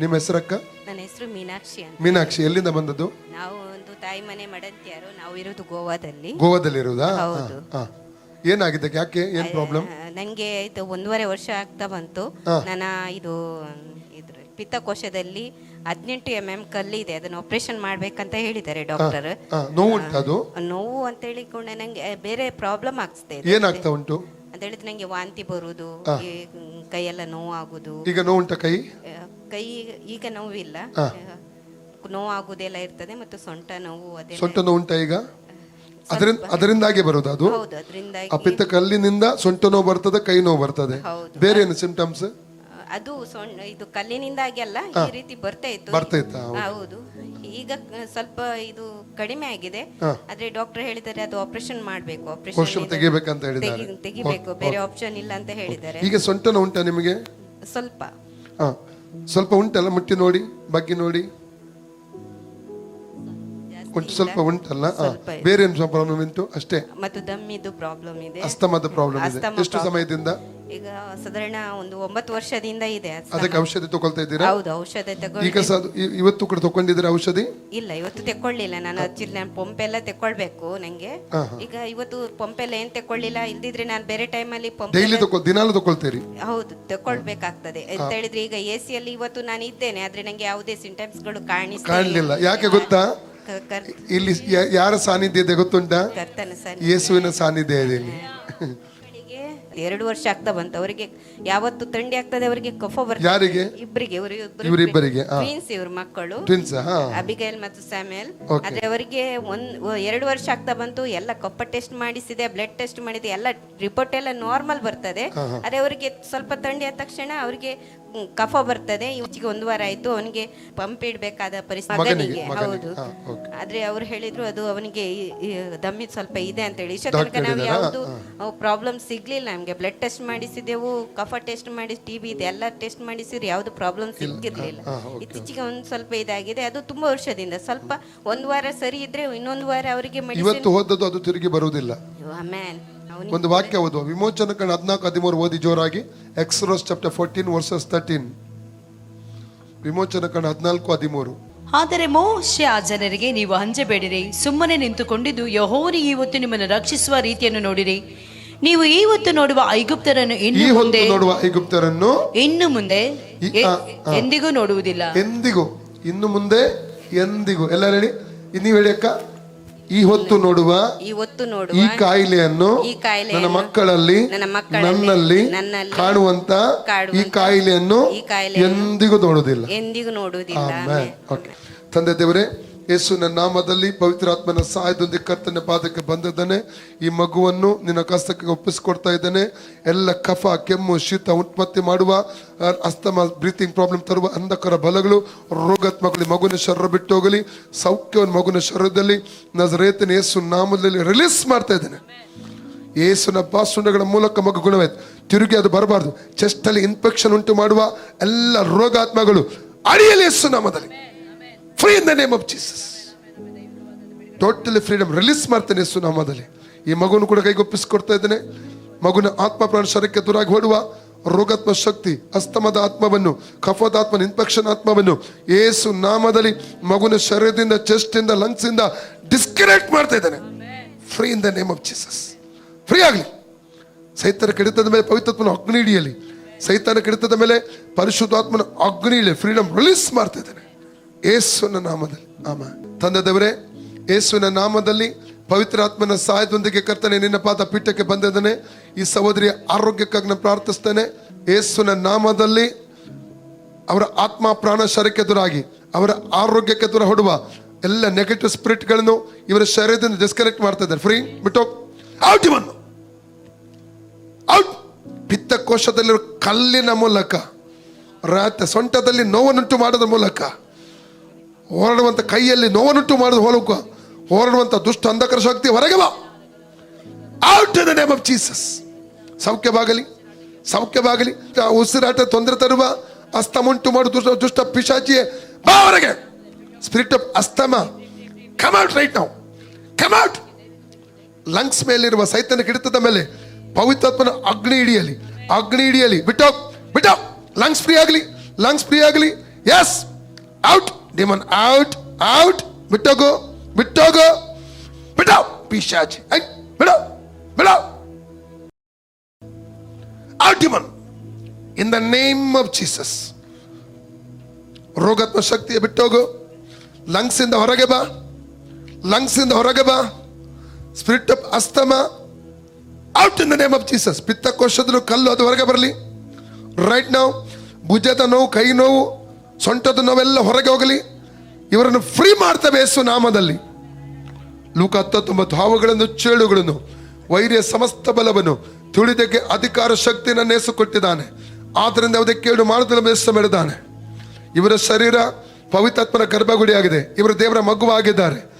ನಿಮ್ಮ ಹೆಸರಕ್ಕ? ನನ್ನ ಹೆಸರು ಮೀನಾಕ್ಷಿ ಅಂತ. ಮೀನಾಕ್ಷಿ ಎಲ್ಲಿಂದ ಬಂದದ್ದು? ನಾವು ಒಂದು ತಾಯಿ ಮನೆ ಮಡಂತಿಯರು ನಾವು ಇರೋದು ಗೋವಾದಲ್ಲಿ. ಗೋವಾದಲ್ಲಿ ಇರೋದಾ? ಹೌದು. ಹಾ. ಏನಾಗಿದೆ ಯಾಕೆ ಏನ್ ಪ್ರಾಬ್ಲಮ್ ನನಗೆ ನಂಗೆ ಇದು ಒಂದೂವರೆ ವರ್ಷ ಆಗ್ತಾ ಬಂತು. ನನ್ನ ಇದು ಇದ್ರ ಪಿತ್ತಕೋಶದಲ್ಲಿ ಹದಿನೆಂಟು ಎಂ ಎಂ ಕಲ್ಲಿದೆ ಅದನ್ನ ಆಪರೇಷನ್ ಮಾಡ್ಬೇಕಂತ ಹೇಳಿದ್ದಾರೆ ಡಾಕ್ಟರ್ ನೋವು ಉಂಟು ಅದು? ನೋವು ಅಂತ ಹೇಳಿಕೊಂಡೆ ನಂಗೆ ಬೇರೆ ಪ್ರಾಬ್ಲಮ್ ಆಗ್ತದೆ ಏನಾಗ್ತಾ ಉಂಟು? ಅಂತ ಹೇಳಿದ್ರೆ ನಂಗೆ ವಾಂತಿ ಬರುವುದು ಕೈ ಕೈಯೆಲ್ಲ ನೋವಾಗುದು ಈಗ ನೋವು ಕೈ? ಆ, ಕೈ ಈಗ ನೋವಿಲ್ಲ ನೋವು ಆಗುದೆಲ್ಲ ಇರ್ತದೆ ಮತ್ತು ಸೊಂಟ ನೋವು ಅದೇ ಸೊಂಟ ನೋವು ಉಂಟ ಈಗ? ಅದರಿಂದ ಅದರಿಂದಾಗೆ ಬರೋದು ಅದು? ಹೌದು ಅದರಿಂದಾಗಿ. ಆ ಪಿತ್ತ ಕಲ್ಲಿನಿಂದ ಸೊಂಟ ನೋವು ಬರ್ತದೆ ಕೈ ನೋವು ಬರ್ತದೆ. ಹೌದು. ಬೇರೆ ಏನು ಸಿಂಪ್ಟಮ್ಸ್ ಅದು ಸೊ ಇದು ಕಲ್ಲಿನಿಂದಾಗಿ ಅಲ್ಲ ಈ ರೀತಿ ಬರ್ತಾ ಇತ್ತು. ಬರ್ತಾ ಇತ್ತಾ? ಹೌದು. ಈಗ ಸ್ವಲ್ಪ ಇದು ಕಡಿಮೆ ಆಗಿದೆ. ಆದ್ರೆ ಡಾಕ್ಟರ್ ಹೇಳಿದ್ದಾರೆ ಅದು ಆಪರೇಷನ್ ಮಾಡ್ಬೇಕು. ಕೋಶ ಆಪರೇಷನ್ ತೆಗಿಬೇಕಂತ ಹೇಳಿದ್ದಾರೆ. ತೆಗಿಬೇಕು. ಬೇರೆ ಆಪ್ಷನ್ ಇಲ್ಲ ಅಂತ ಹೇಳಿದ್ದಾರೆ. ಈಗ ಸೊಂಟನ ನೋವು ಉಂಟಾ ನಿಮಗೆ? ಸ್ವಲ್ಪ. ಹಾ. ಸ್ವಲ್ಪ ಉಂಟಲ್ಲ ಮುಟ್ಟಿ ನೋಡಿ ಬಗ್ಗೆ ನೋಡಿ. ಉಂಟು ಸ್ವಲ್ಪ ಉಂಟಲ್ಲ. ಬೇರೆ ಏನು ಪ್ರಾಬ್ಲಮ್ ಉಂಟು ಅಷ್ಟೇ. ಮತ್ತು ದಮ್ಮಿದು ಪ್ರಾಬ್ಲಮ್ ಇದೆ. ಅಸ್ತಮದ ಪ್ರಾಬ್ಲಮ್ ಇದೆ. ಎಷ್ಟು ಸಮಯದಿಂದ? ಈಗ ಸಾಧಾರಣ ಒಂದು ಒಂಬತ್ತು ವರ್ಷದಿಂದ ಇದೆ ಅದಕ್ಕೆ ಔಷಧಿ ತಗೊಳ್ತಾ ಇದ್ದೀರಾ? ಹೌದು ಔಷಧ ತಗೊಂಡು ಈಗ ಸಹ ಇವತ್ತು ಕೂಡ ತಗೊಂಡಿದ್ದೀರಾ ಔಷಧಿ? ಇಲ್ಲ ಇವತ್ತು ತೆಕ್ಕೊಳ್ಳಿಲ್ಲ. ನಾನು ಹಚ್ಚಿಲ್ಲ ನಾನು ಪಂಪೆಲ್ಲ ತೆಕ್ಕೊಳ್ಬೇಕು ನಂಗೆ. ಈಗ ಇವತ್ತು ಪಂಪೆಲ್ಲ ಏನ್ ತೆಕ್ಕೊಳ್ಳಿಲ್ಲ ಇಲ್ದಿದ್ರೆ ನಾನು ಬೇರೆ ಟೈಮಲ್ಲಿ ಪಂಪ್ ಡೈಲಿ ತಗೊ ದಿನಾಲು ತಗೊಳ್ತೀರಿ ಹೌದು ತಕೊಳ್ಬೇಕಾಗ್ತದೆ ಅಂತ ಹೇಳಿದ್ರೆ ಈಗ ಎ ಅಲ್ಲಿ ಇವತ್ತು ನಾನು ಇದ್ದೇನೆ ಆದ್ರೆ ನಂಗೆ ಯಾವುದೇ ಸಿಂಟಮ್ಸ್ಗಳು ಕಾಣಿಸ್ತಿಲ್ಲ ಕಾಣಲಿಲ್ಲ. ಯಾಕೆ ಗೊತ್ತಾ? ಇಲ್ಲಿ ಯ- ಯಾರ ಸಾನ್ನಿಧ್ಯ ಇದೆ ಗೊತ್ತುಂಟಾ? ಕರ್ತನ ಸರ್ ಯೇಸುವಿನ ಸಾನ್ನಿಧ್ಯ ಇದೆ ಇಲ್ಲಿ ಎರಡು ವರ್ಷ ಆಗ್ತಾ ಬಂತು. ಅವರಿಗೆ ಯಾವತ್ತು ಥಂಡಿ ಆಗ್ತದೆ ಅವರಿಗೆ ಕಫ ಬರ್ತದೆ. ಯಾರಿಗೆ? ಇಬ್ಬರಿಗೆ ಇವರು ಇವರಿಬ್ಬರಿಗೆ ಟ್ವಿನ್ಸ್ ಟ್ವೀನ್ಸ್ ಇವ್ರ ಮಕ್ಕಳು. ಟ್ವಿನ್ಸ್ ಅಬಿಗೈಲ್ ಮತ್ತು ಸ್ಯಾಮ್ಯಲ್. Okay. ಆದ್ರೆ ಅವರಿಗೆ ಒಂದ್ ಎರಡು ವರ್ಷ ಆಗ್ತಾ ಬಂತು. ಎಲ್ಲ ಕಫ ಟೆಸ್ಟ್ ಮಾಡಿಸಿದೆ ಬ್ಲಡ್ ಟೆಸ್ಟ್ ಮಾಡಿದೆ. ಎಲ್ಲ ರಿಪೋರ್ಟ್ ಎಲ್ಲ ನಾರ್ಮಲ್ ಬರ್ತದೆ. ಆದ್ರೆ ಅವರಿಗೆ ಸ್ವಲ್ಪ ಥಂಡಿ ಆದ ತಕ್ಷಣ ಅವರಿಗೆ ಕಫ ಬರ್ತದೆ ಇವತ್ತಿಗೆ ಒಂದು ವಾರ ಆಯ್ತು ಅವನಿಗೆ ಪಂಪ್ ಇಡಬೇಕಾದ ಪರಿಸ್ಥಿತಿ ಮಗನಿಗೆ, ಮಗನಿಗೆ ಮಗನಿಗೆ. ಹೌದು. ಹಾ, okay. ಆದ್ರೆ ಅವ್ರು ಹೇಳಿದ್ರು ಅದು ಅವನಿಗೆ ದಮ್ಮಿದ್ ಸ್ವಲ್ಪ ಇದೆ ಅಂತ ಹೇಳಿ. ಇಷ್ಟ ತನಕ ನಾವು ಯಾವುದು ಪ್ರಾಬ್ಲಮ್ ಸಿಗ್ಲಿಲ್ಲ ನಮ್ಗೆ. ಬ್ಲಡ್ ಟೆಸ್ಟ್ ಮಾಡಿಸಿದೆವು ಕಫ ಟೆಸ್ಟ್ ಮಾಡಿ ಟಿ ಬಿ ಇದೆ ಎಲ್ಲ ಟೆಸ್ಟ್ ಮಾಡಿಸಿದ್ರು ಯಾವ್ದು ಪ್ರಾಬ್ಲಮ್ ಸಿಕ್ಕಿರ್ಲಿಲ್ಲ ಹಾ, okay. ಇತ್ತೀಚೆಗೆ ಒಂದು ಸ್ವಲ್ಪ ಇದಾಗಿದೆ ಅದು ತುಂಬಾ ವರ್ಷದಿಂದ. ಸ್ವಲ್ಪ ಒಂದು ವಾರ ಸರಿ ಇದ್ರೆ ಇನ್ನೊಂದು ವಾರ ಅವರಿಗೆ ಮೆಡಿಸಿನ್ ಇವತ್ತು ಹೋದದ್ದು ಅದು ತಿರುಗಿ ಬರುವುದಿಲ್ಲ. ಮ್ಯಾನ್ ಅವನಿಗೆ ಒಂದು ವಾಕ್ಯ ಓದುವ. ವಿಮೋಚನ ಕಂಡ ಹದಿನಾಲ್ಕು ಹದಿಮೂರು ಓದಿ ಜೋರಾಗಿ. ಎಕ್ಸ್ರೋಸ್ ಚಾಪ್ಟರ್ ಫೋರ್ಟೀನ್ ವರ್ಸಸ್ ತರ್ಟೀನ್ ವಿಮೋಚನ ಕಂಡ ಹದಿನಾಲ್ಕು ಹದಿಮೂರು. ಆದರೆ ಮೋಶೆ ಆ ಜನರಿಗೆ ನೀವು ಹಂಜಬೇಡಿರಿ ಸುಮ್ಮನೆ ನಿಂತುಕೊಂಡಿದ್ದು ಯಹೋವನಿಗೆ ಇವತ್ತು ನಿಮ್ಮನ್ನು ರಕ್ಷಿಸುವ ರೀತಿಯನ್ನು ನೋಡಿರಿ. ನೀವು ಇವತ್ತು ನೋಡುವ ಐಗುಪ್ತರನ್ನು ಈ ಇನ್ನು ಹೊತ್ತು ಮುಂದೆ ನೋಡುವ ಐಗುಪ್ತರನ್ನು ಇನ್ನು ಮುಂದೆ ಈ- ಎ- ಆ, ಆ. ಎಂದಿಗೂ ನೋಡುವುದಿಲ್ಲ. ಎಂದಿಗೂ. ಇನ್ನು ಮುಂದೆ ಎಂದಿಗೂ. ಎಲ್ಲ ಹೇಳಿ. ನೀವು ಹೇಳಿ ಅಕ್ಕ. ಈ ಹೊತ್ತು ನೋಡುವ ಈ ಹೊತ್ತು ನೋಡುವ ಕಾಯಿಲೆಯನ್ನು ಈ ಕಾಯಿಲೆಯನ್ನು ನನ್ನ ಮಕ್ಕಳಲ್ಲಿ ನನ್ನ ಮಕ್ಕಳಲ್ಲಿ, ನನ್ನಲ್ಲಿ ನನ್ನಲ್ಲಿ ಕಾಣುವಂತ ಈ ಕಾಯಿಲೆಯನ್ನು ಈ ಕಾಯಿಲೆಯನ್ನು ಎಂದಿಗೂ ನೋಡುವುದಿಲ್ಲ ಎಂದಿಗೂ ನೋಡುವುದಿಲ್ಲ ಆಮೆನ್. ಓಕೆ. ತಂದೆ ದೇವರೇ ಯೇಸುವಿನ ನಾಮದಲ್ಲಿ ಪವಿತ್ರಾತ್ಮನ ಸಹಾಯದೊಂದಿಗೆ ಕರ್ತನ ಪಾದಕ್ಕೆ ಬಂದಿದ್ದಾನೆ. ಈ ಮಗುವನ್ನು ನಿನ್ನ ಕಸ್ತಕ್ಕೆ ಒಪ್ಪಿಸಿಕೊಡ್ತಾ ಇದ್ದಾನೆ. ಎಲ್ಲ ಕಫ, ಕೆಮ್ಮು, ಶೀತ ಉತ್ಪತ್ತಿ ಮಾಡುವ ಅಸ್ತಮ ಬ್ರೀತಿಂಗ್ ಪ್ರಾಬ್ಲಮ್ ತರುವ ಅಂಧಕರ ಬಲಗಳು ರೋಗಾತ್ಮಕಗಳು ಮಗುವಿನ ಶರೀರ ಬಿಟ್ಟು ಹೋಗಲಿ. ಸೌಖ್ಯವನ್ನು ಮಗುವಿನ ಶರೀರದಲ್ಲಿ, ನಜರೇತನ ಯೇಸು ನಾಮದಲ್ಲಿ ರಿಲೀಸ್ ಮಾಡ್ತಾ ಇದ್ದಾನೆ. ಯೇಸುನ ಬಾಸುಂಡಗಳ ಮೂಲಕ ಮಗು ಗುಣವಾಯ್ತು. ತಿರುಗಿ ಅದು ಬರಬಾರ್ದು. ಚೆಸ್ಟಲ್ಲಿ ಇನ್ಫೆಕ್ಷನ್ ಉಂಟು ಮಾಡುವ ಎಲ್ಲ ರೋಗಾತ್ಮಗಳು, ಅಳಿಯಲಿ ಯೇಸು ನಾಮದಲ್ಲಿ. Free in the name of Jesus totally freedom release ಮಾಡ್ತೇನೆ ಯೇಸು ನಾಮದಲ್ಲಿ. ಈ ಮಗುನು ಕೂಡ ಕೈಗೊಪ್ಪಿಸಿಕೊಡ್ತಾ ಇದ್ದೇನೆ. ಮಗುನ ಆತ್ಮ ಪ್ರಾಣ ಶರಕ್ಕೆ ದೂರಾಗಿ ಹೊಡುವ ರೋಗಾತ್ಮ ಶಕ್ತಿ, ಅಸ್ತಮದ ಆತ್ಮವನ್ನು, ಕಫದ ಆತ್ಮ ಇನ್ಫೆಕ್ಷನ್ ಆತ್ಮವನ್ನು ಏಸು ನಾಮದಲ್ಲಿ ಮಗುನ ಶರೀರದಿಂದ ಚೆಸ್ಟ್ ಇಂದ ಲಂಗ್ಸ್ ಇಂದ ಡಿಸ್ಕನೆಕ್ಟ್ ಮಾಡ್ತಾ ಇದ್ದೇನೆ. Free in the name of Jesus free ಆಗಲಿ. ಸೈತನ ಕಡಿತದ ಮೇಲೆ ಪವಿತ್ರಾತ್ಮನ ಅಗ್ನಿ ಹಿಡಿಯಲಿ ಸೈತನ ಕಡಿತದ ಮೇಲೆ ಪರಿಶುದ್ಧಾತ್ಮನ ಅಗ್ನಿ ಇಳಿ ಫ್ರೀಡಮ್ ರಿಲೀಸ್ ಮಾಡ್ತಾ ಇದ್ದೇನೆ. ಏಸುವಿನ ನಾಮದಲ್ಲಿ. ಆಮ ತಂದೆ ದೇವರೇ ಏಸುವಿನ ನಾಮದಲ್ಲಿ ಪವಿತ್ರಾತ್ಮನ ಸಹಾಯದೊಂದಿಗೆ ಕರ್ತನೆ, ನಿನ್ನ ಪಾದ ಪೀಠಕ್ಕೆ ಬಂದಿದ್ದಾನೆ. ಈ ಸಹೋದರಿಯ ಆರೋಗ್ಯಕ್ಕಾಗಿ ನಾನು ಪ್ರಾರ್ಥಿಸ್ತೇನೆ. ಏಸುವಿನ ನಾಮದಲ್ಲಿ ಅವರ ಆತ್ಮ, ಪ್ರಾಣ ಶರಕ್ಕೆ ದೂರಾಗಿ ಅವರ ಆರೋಗ್ಯಕ್ಕೆ ದೂರ ಹೊಡುವ ಎಲ್ಲ ನೆಗೆಟಿವ್ ಸ್ಪಿರಿಟ್ಗಳನ್ನು ಇವರ ಶರೀರದಿಂದ ಡಿಸ್ಕನೆಕ್ಟ್ ಮಾಡ್ತಾ ಇದ್ದಾರೆ. ಫ್ರೀ ಬಿಟ್ಟು ಔಟ್ ಇವನ್ನು ಔಟ್ ಪಿತ್ತಕೋಶದಲ್ಲಿರೋ ಕಲ್ಲಿನ ಮೂಲಕ ರಾತ ಸೊಂಟದಲ್ಲಿ ನೋವನ್ನುಂಟು ಮಾಡೋದ್ರ ಮೂಲಕ ಹೋರಾಡುವಂತ ಕೈಯಲ್ಲಿ ನೋವನ್ನುಂಟು ಮಾಡೋದು ಹೋಲಕ ಹೋರಾಡುವಂಥ ದುಷ್ಟ ಅಂಧಕರ ಶಕ್ತಿ ಹೊರಗೆ ಬಾ. Out the name of Jesus ಸೌಖ್ಯವಾಗಲಿ ಸೌಖ್ಯವಾಗಲಿ ಉಸಿರಾಟ ತೊಂದರೆ ತರುವ ಅಸ್ತಮುಂಟು ಮಾಡು ದುಷ್ಟ ದುಷ್ಟ ಪಿಶಾಚಿಯೇ, ಬಾ ಹೊರಗೆ. Spirit of asthma come out right ನಾವು ಕಮ್ ಔಟ್ ಲಂಗ್ಸ್ ಮೇಲಿರುವ ಸೈತನ ಹಿಡಿತದ ಮೇಲೆ ಪವಿತ್ರಾತ್ಮನ ಅಗ್ನಿ ಹಿಡಿಯಲಿ ಅಗ್ನಿ ಹಿಡಿಯಲಿ. ಬಿಟ್ಟೋ ಬಿಟ್ಟೋ ಲಂಗ್ಸ್ ಫ್ರೀ ಆಗಲಿ ಲಂಗ್ಸ್ ಫ್ರೀ ಆಗಲಿ. Yes out demon out out ಬಿಟ್ಟೋಗು ಬಿಟ್ಟೋಗು ಬಿಡೋ ಪಿಶಾಚಿ ಐ ಬಿಡೋ ಬಿಡೋ out demon in the name of Jesus ರೋಗಾತ್ಮ ಶಕ್ತಿಯ ಬಿಟ್ಟೋಗು ಲಂಗ್ಸ್ ಇಂದ ಹೊರಗೆ ಬಾ ಲಂಗ್ಸ್ ಇಂದ ಹೊರಗೆ ಬಾ spirit of asthma out in the name of Jesus ಪಿತ್ತಕೋಶದಲ್ಲೂ ಕಲ್ಲು ಅದು ಹೊರಗೆ ಬರಲಿ ರೈಟ್ ನಾವು ಭುಜದ ನೋವು ಕೈ ನೋವು ಸೊಂಟದ ನಾವೆಲ್ಲ ಹೊರಗೆ ಹೋಗಲಿ. ಇವರನ್ನು ಫ್ರೀ ಮಾಡ್ತವೆ ಯೇಸು ನಾಮದಲ್ಲಿ. ಲೂಕ ಹತ್ತೊಂಬತ್ತು ಹಾವುಗಳನ್ನು, ಚೇಳುಗಳನ್ನು, ವೈರ್ಯ ಸಮಸ್ತ ಬಲವನ್ನು ತುಳಿದಕ್ಕೆ ಅಧಿಕಾರ ಶಕ್ತಿಯನ್ನು ನೇಸು ಕೊಟ್ಟಿದ್ದಾನೆ. ಆದ್ದರಿಂದ ಯಾವುದೇ ಕೇಳು ಮಾಡುದಿಲ್ಲ ನೇಸು ಮಾಡಿದ್ದಾನೆ ಇವರ ಶರೀರ ಪವಿತ್ರಾತ್ಮನ ಗರ್ಭಗುಡಿಯಾಗಿದೆ. ಇವರು ದೇವರ ಮಗುವಾಗಿದ್ದಾರೆ.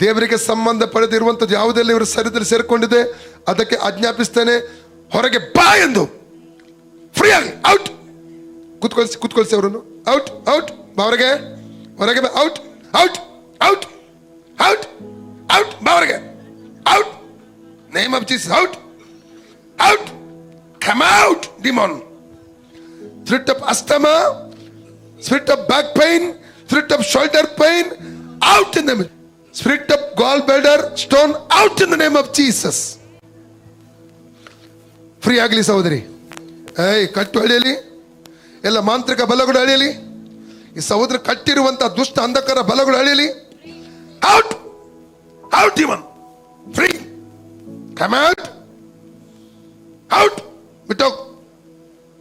ದೇವರಿಗೆ ಸಂಬಂಧ ಪಡೆದಿರುವಂಥದ್ದು ಯಾವುದೆಲ್ಲ ಇವರ ಶರೀರದಲ್ಲಿ ಸೇರಿಕೊಂಡಿದೆ, ಅದಕ್ಕೆ ಆಜ್ಞಾಪಿಸ್ತೇನೆ. ಹೊರಗೆ ಬಾ ಎಂದು. ಫ್ರೀ ಆಗಿ ಔಟ್ ಕುತ್ಕೊಳ್ಸಿ ಕುತ್ಕೊಳ್ಸಿ ಅವರನ್ನು ಔಟ್ ಔಟ್ ಬಾ ಹೊರಗೆ ಹೊರಗೆ ಬಾ out out out out out ಬಾ ಹೊರಗೆ out name of Jesus out out come out demon spirit of asthma spirit of back pain spirit of shoulder pain out in the spirit of gall bladder stone out in the name of Jesus free ಆಗಲಿ, ಸಹೋದರಿ. ಏಯ್ ಕಟ್ಟು ಅಳಿಯಲಿ ಎಲ್ಲ ಮಾಂತ್ರಿಕ ಬಲಗಳು ಅಳಿಯಲಿ? ಈ ಸಹೋದರ ಕಟ್ಟಿರುವಂತ ದುಷ್ಟ ಅಂಧಕಾರ ಬಲಗಳು ಅಳಿಯಲಿ? Out out even free come out out ಬಿಟ್ಟೋ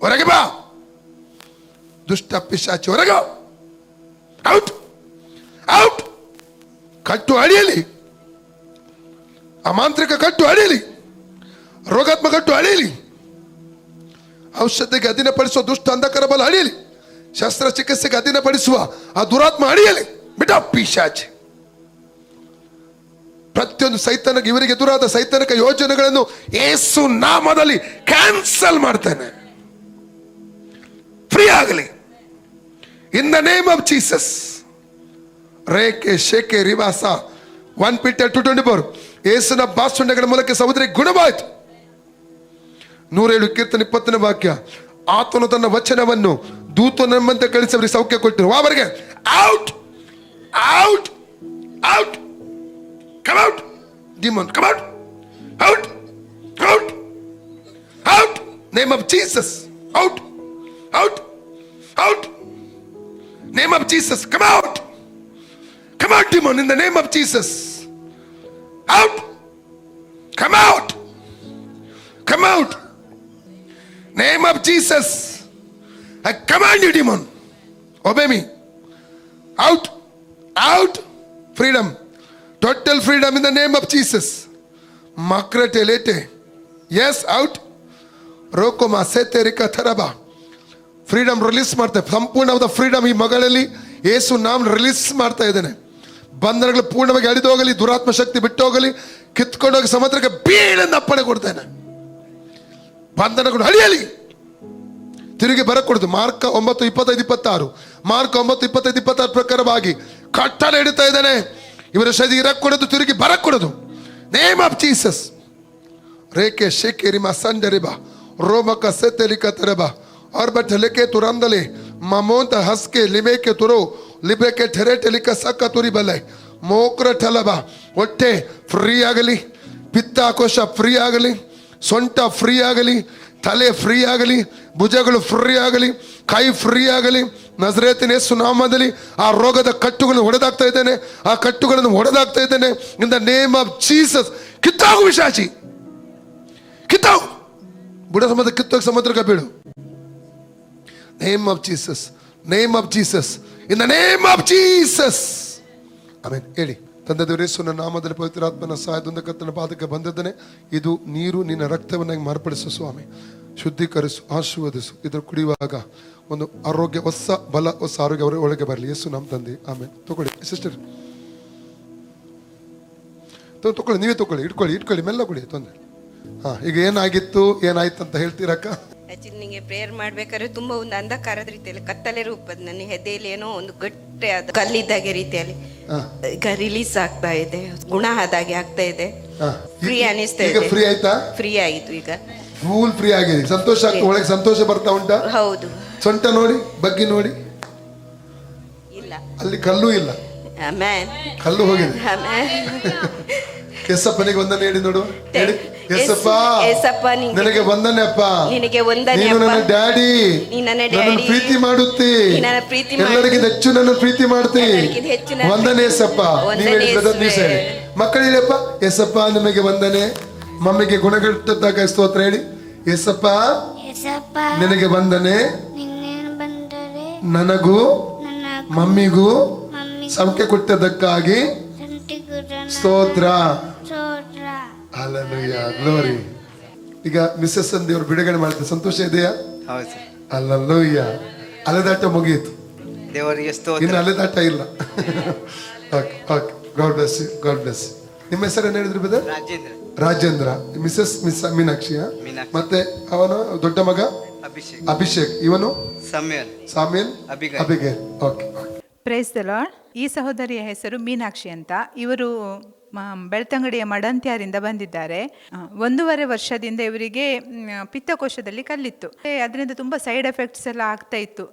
ಹೊರಗೆ ಬಾ! ದುಷ್ಟ ಪಿಶಾಚಿ ಹೊರಗೆ! ಔಟ್ ಔಟ್ ಕಟ್ಟು ಅಳಿಯಲಿ? ಮಾಂತ್ರಿಕ ಕಟ್ಟು ಅಳಿಯಲಿ? ರೋಗಾತ್ಮ ಕಟ್ಟು ಅಳಿಯಲಿ? ಔಷಧಿಗೆ ಅಧೀನಪಡಿಸುವ ದುಷ್ಟ ಅಂಧಕರ ಬಲ ಅಳಿಯಲಿ. ಶಸ್ತ್ರಚಿಕಿತ್ಸೆಗೆ ಅಧೀನಪಡಿಸುವ ಆ ದುರಾತ್ಮ ಅಳಿಯಲಿ. ಬಿಟ್ಟ ಪಿಶಾಚಿ. ಪ್ರತಿಯೊಂದು ಸೈತಾನಕ್ಕೆ ಇವರಿಗೆ ಎದುರಾದ ಸೈತನಕ ಯೋಜನೆಗಳನ್ನು ಏಸು ನಾಮದಲ್ಲಿ ಕ್ಯಾನ್ಸಲ್ ಮಾಡ್ತೇನೆ. ಫ್ರೀ ಆಗಲಿ. In the name of Jesus ರೇಖೆ, ಶೇಖೆ, ರಿವಾಸ one Peter two twenty four ಏಸುನ ಬಾಸುಂಡೆಗಳ ಮೂಲಕ ಸಹೋದರಿ ಗುಣವಾಯಿತು. ನೂರೇಳು ಕೀರ್ತನೆ ಇಪ್ಪತ್ತನೇ ವಾಕ್ಯ. ಆತನು ತನ್ನ ವಚನವನ್ನು ದೂತ ನಮ್ಮಂತೆ ಕಳಿಸಿ ಸೌಖ್ಯ ಕೊಟ್ಟರು. ಅವರಿಗೆ, out out out come out demon come out out out out name of Jesus out out out name of Jesus come out come out demon in the name of Jesus Jesus. I command you, demon. Obey me. Out. Out. Freedom. Total freedom in the name of Jesus. Makrete lete. Yes, out. ರೋಕೋಮ ಸೇತೆರಿಕ ಥರಬ freedom release ಮಾಡ್ತೇವೆ ಸಂಪೂರ್ಣವಾದ freedom ಈ ಮಗಳಲ್ಲಿ ಏಸು ನಾಮ್ release ಮಾಡ್ತಾ ಇದ್ದೇನೆ ಬಂಧನಗಳು ಪೂರ್ಣವಾಗಿ ಅಳಿದು ಹೋಗಲಿ ದುರಾತ್ಮ ಶಕ್ತಿ ಬಿಟ್ಟು ಹೋಗಲಿ ಕಿತ್ಕೊಂಡೋಗಿ ಸಮುದ್ರಕ್ಕೆ ಬೀಳೆಂದು ಅಪ್ಪಣೆ ಕೊಡ್ತೇನೆ ಬಂಧನಗಳು ಅಳಿಯಲಿ ತಿರುಗಿ ಬರಕೂಡದು ಮಾರ್ಕ ಒಂಬತ್ತು ಇಪ್ಪತ್ತೈದು ಇಪ್ಪತ್ತಾರು. ಮಾರ್ಕ ಒಂಬತ್ತು ಇಪ್ಪತ್ತೈದು ಇಪ್ಪತ್ತಾರು ಪ್ರಕಾರವಾಗಿ ಕಟ್ಟಲೆ ಹಿಡಿತಾ ಇದ್ದಾನೆ. ಇವರ ಶರೀರ ಕೊಡದು, ತಿರುಗಿ ಬರಕೂಡದು ನೇಮ್ ಆಫ್ ಜೀಸಸ್ ರೇಖೆ ಶೇಖೆ ರಿಮ ಸಂಡರಿಬ ರೋಮಕ ಸೆತೆಲಿಕ ತೆರಬ. ಆರ್ಬಟ್ ಲೆಕೆ ತುರಂದಲೆ. ಮಮೋಂತ ಹಸ್ಕೆ ಲಿಬೇಕೆ ತುರೋ. ಲಿಬೇಕೆ ಠೆರೆ ಟೆಲಿಕ ಸಕ್ಕ ತುರಿ ಬಲ್ಲೆ ಮೋಕ್ರ ಠಲಬ. ಹೊಟ್ಟೆ ಫ್ರೀ ಆಗಲಿ. ಪಿತ್ತ ಕೋಶ ಫ್ರೀ ಆಗಲಿ. ಸೊಂಟ ಫ್ರೀ ಆಗಲಿ. ತಲೆ ಫ್ರೀ ಆಗಲಿ, ಭುಜಗಳು ಫ್ರೀ ಆಗಲಿ, ಕೈ ಫ್ರೀ ಆಗಲಿ, ನಜರೇತಿನ ಸುನಾಮದಲ್ಲಿ ಆ ರೋಗದ ಕಟ್ಟುಗಳನ್ನು ಹೊಡೆದಾಗ್ತಾ ಇದ್ದೇನೆ. ಆ ಕಟ್ಟುಗಳನ್ನು ಹೊಡೆದಾಗ್ತಾ ಇದ್ದೇನೆ. In the name of Jesus ಕಿತ್ತಾಗು ವಿಶಾಚಿ ಕಿತ್ತಾಗು. ಬುಡ ಸಮುದ್ರ ಕಿತ್ತೋಗಿ ಸಮುದ್ರಕ್ಕೆ ಬೀಳು name of Jesus name of Jesus in the name of Jesus ಆಮೇಲೆ ಹೇಳಿ. ತಂದೆ ದೇವರೇಸುನ ನಾಮದಲ್ಲಿ ಪವಿತ್ರಾತ್ಮನ ಸಹಾಯದಿಂದ ಕತ್ತನ ಪಾದಕ್ಕೆ ಬಂದಿದ್ದಾನೆ ಇದು ನೀರು ನಿನ್ನ ರಕ್ತವನ್ನಾಗಿ ಮಾರ್ಪಡಿಸು ಸ್ವಾಮಿ. ಶುದ್ಧೀಕರಿಸು, ಆಶೀರ್ವದಿಸು. ಇದ್ರ ಕುಡಿಯುವಾಗ ಒಂದು ಆರೋಗ್ಯ, ಹೊಸ ಬಲ, ಹೊಸ ಆರೋಗ್ಯ ಅವರ ಒಳಗೆ ಬರಲಿ. ಯೇಸು ನಮ್ಮ ತಂದೆ. ಆಮೇಲೆ ತಗೊಳ್ಳಿ. ಸಿಸ್ಟರ್ ತಗೊಳ್ಳಿ. ನೀವೇ ತಗೊಳ್ಳಿ. ಇಟ್ಕೊಳ್ಳಿ ಇಟ್ಕೊಳ್ಳಿ. ಮೆಲ್ಲ ಕೊಡಿ. ತೊಂದರೆ ಹಾ, ಈಗ ಏನಾಗಿತ್ತು, ಏನಾಯ್ತು ಅಂತ ಹೇಳ್ತೀರಕ್ಕ? ಆಕ್ಚುಲಿ ನಿಂಗೆ ಪ್ರೇಯರ್ ಮಾಡ್ಬೇಕಾದ್ರೆ ತುಂಬಾ ಒಂದು ಅಂಧಕಾರದ ರೀತಿಯಲ್ಲಿ, ಕತ್ತಲೆ ರೂಪದ, ನನ್ನ ಹೆದೆಯಲ್ಲಿ ಏನೋ ಒಂದು ಗಟ್ಟಿ ಆದ ಕಲ್ಲಿದ್ದಾಗೆ ರೀತಿಯಲ್ಲಿ. ಈಗ ರಿಲೀಸ್ ಆಗ್ತಾ ಇದೆ. ಗುಣ ಆದಾಗೆ ಆಗ್ತಾ ಇದೆ. ಫ್ರೀ ಅನಿಸ್ತಾ ಈಗ ಇದೆ. ಫ್ರೀ ಆಯ್ತಾ? ಫ್ರೀ ಆಯಿತು ಈಗ. ಫುಲ್ ಫ್ರೀ ಆಗಿದೆ. ಸಂತೋಷ ಆಗ್ತಾ ಒಳಗೆ ಸಂತೋಷ ಬರ್ತಾ ಉಂಟಾ? ಹೌದು. ಸೊಂಟ ನೋಡಿ ಬಗ್ಗಿ ನೋಡಿ. ಇಲ್ಲ. ಅಲ್ಲಿ ಕಲ್ಲು ಇಲ್ಲ. ಆಮೇನ್ ಕಲ್ಲು ಹೋಗಿದೆ. ಕೆಸಪ್ಪನಿಗೆ ಒಂದನ್ನು ಹೇಳಿ ನೋಡು ಹೇಳಿ. ಎಸ್ಸಪ್ಪ ಏಸಪ್ಪ ನಿಂಗೆ- ನನಗೆ ವಂದನೆ ಅಪ್ಪ ನಿನಗೆ ವಂದನೆ ನೀನು ಅಪ್ಪ. ನನ್ನ ಡ್ಯಾಡಿ. ನೀನು ನನ್ನ ಡ್ಯಾಡಿ. ಪ್ರೀತಿ ಮಾಡುತ್ತಿ. ನೀ ನನ್ನ ಪ್ರೀತಿ ಮಾಡು. ಎಲ್ಲರಿಗಿಂತ ಹೆಚ್ಚು ನನ್ನ ಪ್ರೀತಿ ಮಾಡ್ತಿ. ವಂದನೆ ಯೇಸಪ್ಪ ನೀವು ಹೇಳಿದ ದಿವಸ. ಹೇಳಿ ಮಕ್ಕಳು ಹೇಳಿಯಪ್ಪ ಎಸಪ್ಪ ನಿಮಗೆ ವಂದನೆ. ಮಮ್ಮಿಗೆ ಗುಣಗಟ್ಟದಾಗ ಸ್ತೋತ್ರ ಹೇಳಿ. ಎಸಪ್ಪ ಯೇಸಪ್ಪ ನಿನಗೆ ವಂದನೆ. ನಿನ್ನೇನು ಬಂದರೆ? ನನಗೂ ಮಮ್ಮಿಗೂ ಸಂಖ್ಯೆ ಕೊಟ್ಟದಕ್ಕಾಗಿ ಸ್ತೋತ್ರ. ಸೋದ್ರ ಅಲ್ಲಲ್ಲಯ್ಯ ಗ್ಲೋರಿ ಈಗ ಮಿಸ್ಸಸ್ ದೇವರು ಬಿಡುಗಡೆ ಮಾಡಿದ ಸಂತೋಷ ಇದೆಯಾ? ಹೌದು ಸರ್. ಅಲ್ಲಲ್ಲಯ್ಯ ಅಲೆದಾಟ ಮುಗಿಯಿತು. ದೇವರಿಗೆ ಇನ್ನು ಅಲೆದಾಟ ಇಲ್ಲ. Okay okay God bless God bless ನಿಮ್ಮ ಹೆಸರು ಏನು ಹೇಳಿದ್ರಿ brother Rajendra. Rajendra. Mrs miss ಮೀನಾಕ್ಷಿಯ ಮತ್ತೆ ಅವನ ದೊಡ್ಡ ಮಗ? ಅಭಿಷೇಕ್. ಅಭಿಷೇಕ್. ಇವನು? Samuel. Samuel? Abigail okay praise the Lord ಈ ಸಹೋದರಿಯ ಹೆಸರು ಮೀನಾಕ್ಷಿ ಅಂತ. ಇವರು ಬೆಳ್ತಂಗಡಿಯ ಮಡಂತ್ಯಾರಿಂದ ಬಂದಿದ್ದಾರೆ. ಒಂದೂವರೆ ವರ್ಷದಿಂದ ಇವರಿಗೆ ಪಿತ್ತಕೋಶದಲ್ಲಿ ಕಲ್ಲಿತ್ತು. ಅದರಿಂದ ತುಂಬ ಸೈಡ್ ಎಫೆಕ್ಟ್ಸ್ ಎಲ್ಲ ಆಗ್ತಾ ಇತ್ತು.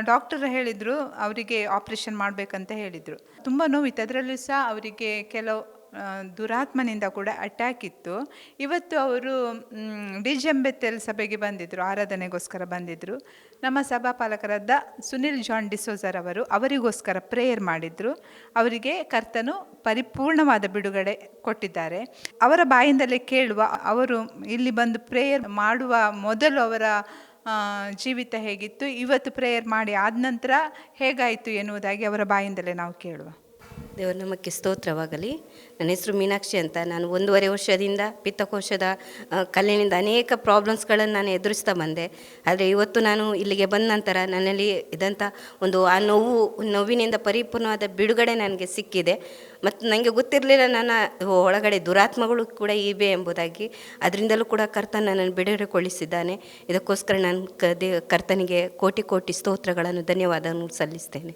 ಡಾಕ್ಟರ್ ಹೇಳಿದರು, ಅವರಿಗೆ ಆಪ್ರೇಷನ್ ಮಾಡಬೇಕಂತ ಹೇಳಿದರು. ತುಂಬ ನೋವಿತ್ತು. ಅದರಲ್ಲೂ ಸಹ ಅವರಿಗೆ ಕೆಲವು ದುರಾತ್ಮನಿಂದ ಕೂಡ ಅಟ್ಯಾಕ್ ಇತ್ತು. ಇವತ್ತು ಅವರು ಡಿಜೆಂಬೆತ್ತೆಲ್ ಸಭೆಗೆ ಬಂದಿದ್ದರು ಆರಾಧನೆಗೋಸ್ಕರ ಬಂದಿದ್ದರು ನಮ್ಮ ಸಭಾಪಾಲಕರಾದ ಸುನಿಲ್ ಜಾನ್ ಡಿಸೋಜರ್ ಅವರು ಅವರಿಗೋಸ್ಕರ ಪ್ರೇಯರ್ ಮಾಡಿದರು. ಅವರಿಗೆ ಕರ್ತನು ಪರಿಪೂರ್ಣವಾದ ಬಿಡುಗಡೆ ಕೊಟ್ಟಿದ್ದಾರೆ. ಅವರ ಬಾಯಿಂದಲೇ ಕೇಳುವ, ಅವರು ಇಲ್ಲಿ ಬಂದು ಪ್ರೇಯರ್ ಮಾಡುವ ಮೊದಲು ಅವರ ಜೀವಿತ ಹೇಗಿತ್ತು, ಇವತ್ತು ಪ್ರೇಯರ್ ಮಾಡಿ ಆದ ನಂತರ ಹೇಗಾಯಿತು ಎನ್ನುವುದಾಗಿ ಅವರ ಬಾಯಿಂದಲೇ ನಾವು ಕೇಳುವ. ದೇವರ ನಮಗೆ ಸ್ತೋತ್ರವಾಗಲಿ. ನನ್ನ ಹೆಸರು ಮೀನಾಕ್ಷಿ ಅಂತ. ನಾನು ಒಂದೂವರೆ ವರ್ಷದಿಂದ ಪಿತ್ತಕೋಶದ ಕಲ್ಲಿನಿಂದ ಅನೇಕ ಪ್ರಾಬ್ಲಮ್ಸ್ಗಳನ್ನು ನಾನು ಎದುರಿಸ್ತಾ ಬಂದೆ. ಆದರೆ ಇವತ್ತು ನಾನು ಇಲ್ಲಿಗೆ ಬಂದ ನಂತರ ನನ್ನಲ್ಲಿ ಇದಂಥ ಒಂದು, ಆ ನೋವು, ನೋವಿನಿಂದ ಪರಿಪೂರ್ಣವಾದ ಬಿಡುಗಡೆ ನನಗೆ ಸಿಕ್ಕಿದೆ. ಮತ್ತು ನನಗೆ ಗೊತ್ತಿರಲಿಲ್ಲ ನನ್ನ ಒಳಗಡೆ ದುರಾತ್ಮಗಳು ಕೂಡ ಇವೆ ಎಂಬುದಾಗಿ. ಅದರಿಂದಲೂ ಕೂಡ ಕರ್ತ ನನ್ನನ್ನು ಬಿಡುಗಡೆಗೊಳಿಸಿದ್ದಾನೆ. ಇದಕ್ಕೋಸ್ಕರ ನಾನು ಕ ಕರ್ತನಿಗೆ ಕೋಟಿ ಕೋಟಿ ಸ್ತೋತ್ರಗಳನ್ನು ಧನ್ಯವಾದವನ್ನು ಸಲ್ಲಿಸ್ತೇನೆ.